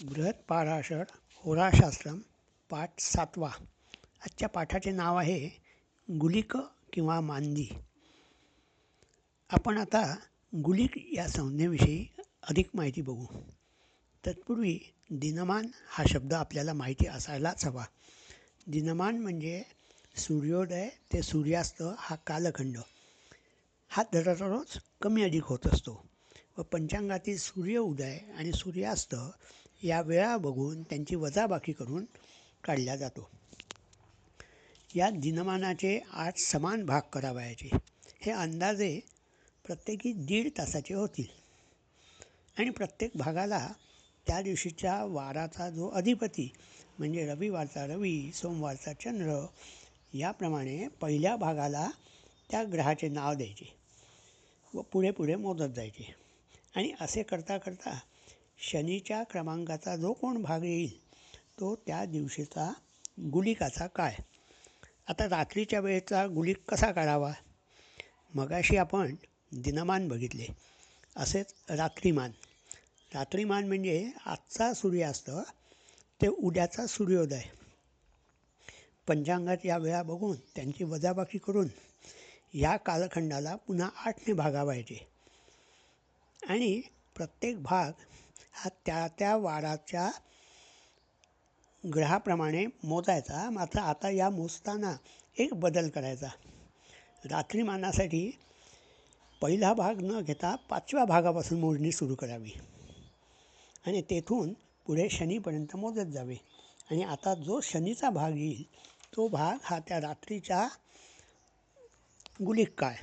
बृहत्पाराशर होराशास्त्रम पाठ सातवा. आजच्या पाठाचे नाव आहे गुलिक किंवा मांदी. आपण आता गुलिक या संज्ञेविषयी अधिक माहिती बघू. तत्पूर्वी दिनमान हा शब्द आपल्याला माहिती असायलाच हवा. दिनमान म्हणजे सूर्योदय ते सूर्यास्त हा कालखंड. हा दररोज कमी अधिक होत असतो व पंचांगातील सूर्य उदय आणि सूर्यास्त या वेळा बघून त्यांची वजाबाकी करून काढल्या जातो. या दिनमानाचे आठ समान भाग करावयाचे. हे अंदाजे प्रत्येकी दीड तासाचे होतील. आणि प्रत्येक भागाला त्या दिवशीच्या वाराचा जो अधिपती म्हणजे रविवारचा रवी सोमवारचा चंद्र याप्रमाणे पहिल्या भागाला त्या ग्रहाचे नाव द्यायचे व पुढे पुढे मोजत जायचे. आणि असे करता करता शनीच्या क्रमांकाचा जो कोण भाग येईल तो त्या दिवशीचा गुलिकाचा काय आता रात्रीच्या वेळेचा गुलिक कसा काढावा? मगाशी आपण दिनमान बघितले. असेच रात्रीमान. रात्रीमान म्हणजे आजचा सूर्यास्त ते उद्याचा सूर्योदय. पंचांगात या वेळा बघून त्यांची वजाबाकी करून या कालखंडाला पुन्हा आठने भागावायचे. आणि प्रत्येक भाग हा त्या त्या वाराच्या ग्रहाप्रमाणे मोजायचा. मात्र आता या मोजताना एक बदल करायचा. रात्रीमानासाठी पहिला भाग न घेता पाचव्या भागापासून मोजणी सुरू करावी. आणि तेथून पुढे शनीपर्यंत मोजत जावे. आणि आता जो शनीचा भाग येईल तो भाग हा त्या रात्रीच्या गुलिक काय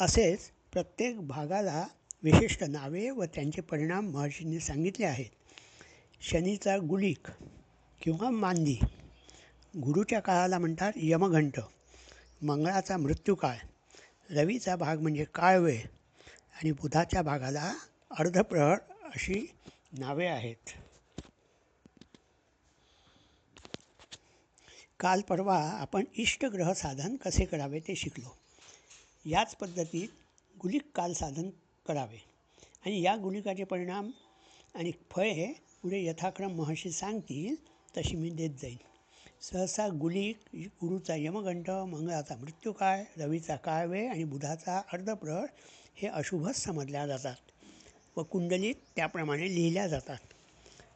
असेच प्रत्येक भागाला विशिष्ट नावे व त्यांचे परिणाम महर्षींनी सांगितले आहेत. शनीचा गुलिक किंवा मांदी. गुरुच्या काळाला म्हणतात यमघंट. मंगळाचा मृत्यूकाळ रवीचा भाग म्हणजे काळवेळ आणि बुधाच्या भागाला अर्धप्रहर अशी नावे आहेत. काल परवा आपण इष्टग्रह साधन कसे करावे ते शिकलो. याच पद्धतीत गुलिक काल साधन करावे. आणि या गुलिकाचे परिणाम आणि फळे पुढे यथाक्रम महर्षी सांगतील तशी मी देत जाईन. सहसा गुलिक गुरुचा यमगंठ मंगळाचा मृत्यूकाळ रवीचा काळवेळ आणि बुधाचा अर्धप्रहर हे अशुभच समजल्या जातात व कुंडलीत त्याप्रमाणे लिहिल्या जातात.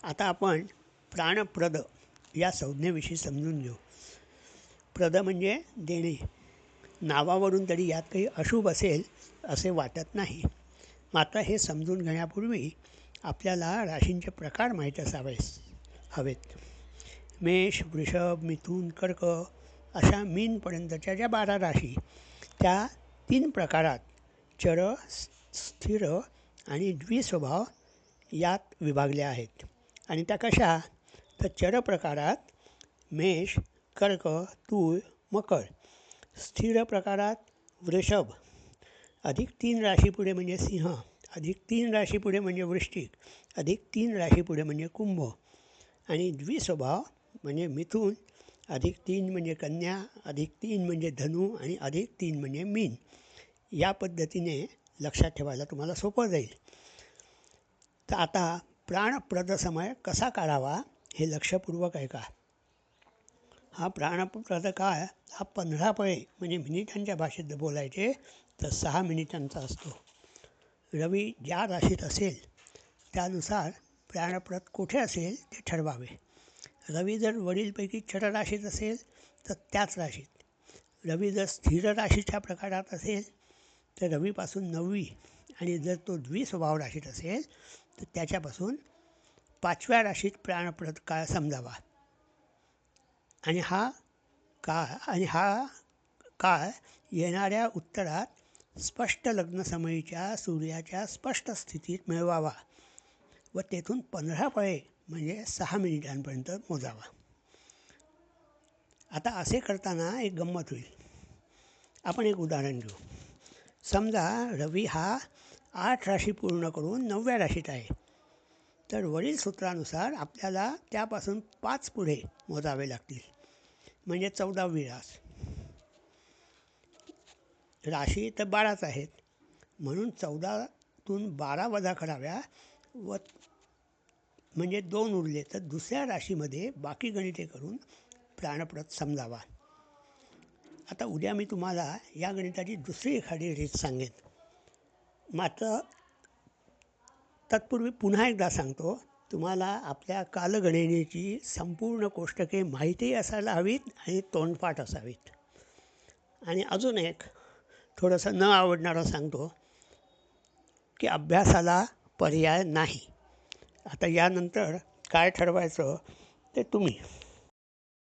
आता आपण प्राणप्रद या संज्ञेविषयी समजून घेऊ. प्रद म्हणजे देणे. नावावरून तरी यात काही अशुभ असेल असे वाटत नाही. मात्र हे समजून घेण्यापूर्वी आपल्याला राशींचे प्रकार माहीत असावेस हवेत. मेष वृषभ मिथून कर्क अशा मीनपर्यंतच्या ज्या बारा राशी त्या तीन प्रकारात चर स्थिर आणि द्विस्वभाव यात विभागल्या आहेत. आणि त्या कशा? तर चर प्रकारात मेष कर्क तूळ मकर. स्थिर प्रकारात वृषभ अधिक तीन राशी पुढे म्हणजे सिंह अधिक तीन राशी पुढे म्हणजे वृश्चिक अधिक तीन राशी पुढे म्हणजे कुंभ. आणि द्विस्वभाव म्हणजे मिथून अधिक तीन म्हणजे कन्या अधिक तीन म्हणजे धनु आणि अधिक तीन म्हणजे मीन. या पद्धतीने लक्षात ठेवायला तुम्हाला सोपं जाईल. तर आता प्राणप्रद समय कसा काढावा हे लक्षपूर्वक आहे का हा प्राणप्रद काळ हा पंधरा पळे म्हणजे मिनिटांच्या भाषेत बोलायचे तर सहा मिनिटांचा असतो. रवी ज्या राशीत असेल त्यानुसार प्राणप्रद कुठे असेल ते ठरवावे. रवी जर वडीलपैकी छट राशीत असेल तर त्याच राशीत. रवी जर स्थिर राशीच्या प्रकारात असेल तर रवीपासून नववी आणि जर तो द्विस्वभाव राशीत असेल तर त्याच्यापासून पाचव्या राशीत प्राणप्रद काळ समजावा. आणि हा काळ आणि हा काळ येणाऱ्या उत्तरात स्पष्ट लग्नसमयीच्या सूर्याच्या स्पष्ट स्थितीत मिळवावा व तेथून पंधरा पळे म्हणजे सहा मिनिटांपर्यंत मोजावा. आता असे करताना एक गंमत होईल. आपण एक उदाहरण घेऊ. समजा रवी हा आठ राशी पूर्ण करून नवव्या राशीत आहे. तर वरील सूत्रानुसार आपल्याला त्यापासून पाच पुढे मोजावे लागतील. म्हणजे चौदावी रास. राशी तर बाराच आहेत. म्हणून चौदातून बारा वजा कराव्या व म्हणजे दोन उरले तर दुसऱ्या राशीमध्ये बाकी गणिते करून प्राणप्रत समजावा. आता उद्या मी तुम्हाला या गणिताची दुसरी एखादी रीत सांगेन. मात्र तत्पूर्वी पुन्हा एकदा सांगतो तुम्हाला आपल्या कालगणनेची संपूर्ण कोष्टके माहितीही असायला हवीत आणि तोंडपाठ असावीत. आणि अजून एक थोडंसं न आवडणारं सांगतो की अभ्यासाला पर्याय नाही. आता यानंतर काय ठरवायचं ते तुम्ही